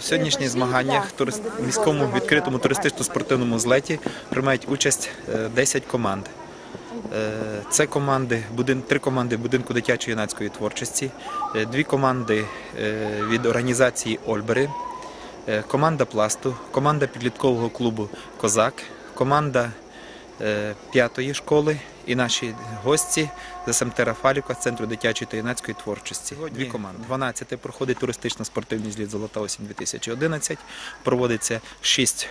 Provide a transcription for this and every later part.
В сьогоднішніх змаганнях турист- міському відкритому туристично-спортивному злеті приймають участь е, 10 команд. Е, Це команди, три команди будинку дитячої юнацької творчості, е, дві команди е, від організації Ольбери, е, команда пласту, команда підліткового клубу Козак, команда е, п'ятої школи і наші гості з СМТ Рафалівка, з центру дитячої та юнацької творчості. Дві команди. 12 проходить туристично-спортивний зліт Золота осінь 2011. Проводиться 6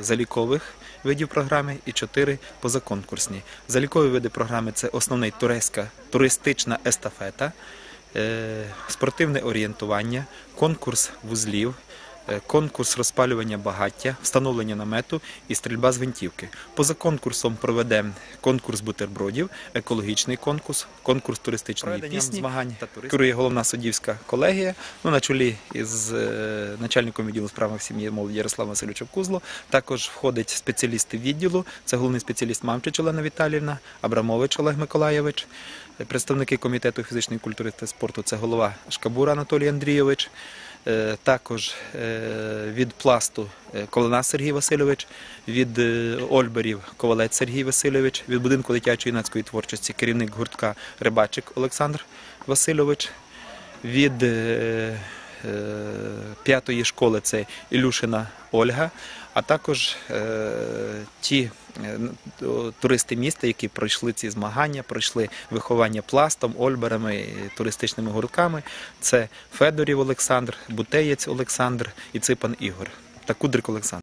залікових видів програми і 4 позаконкурсні. Залікові види програми це основний турецька туристична естафета, е, спортивне орієнтування, конкурс вузлів. Е, Конкурс розпалювання багаття, встановлення намету і стрільба з гвинтівки. Поза конкурсом проведемо конкурс бутербродів, екологічний конкурс, конкурс туристичної Проведенням пісні. змагань та керує головна суддівська колегія. Ну на чолі із е, начальником відділу справах сім'ї молоді Ярославом Васильовичем Кузло. Також входять спеціалісти відділу. Це головний спеціаліст Мамчич Олена Віталівна, Абрамович Олег Миколаєвич, е, представники комітету фізичної культури та спорту. Це голова Шкабура Анатолій Андрійович. Е, Також е, від пласту е, Колонас Сергій Васильович, від Ольберів Ковалець Сергій Васильович, від будинку дитячої юнацької творчості керівник гуртка Рибачик Олександр Васильович, від п'ятої школи це Ілюшина Ольга, а також ті туристи міста, які пройшли ці змагання, пройшли виховання пластом, ольберами, туристичними гуртками. Це Федорів Олександр, Бутеєць Олександр і Ципан Ігор та Кудрик Олександр.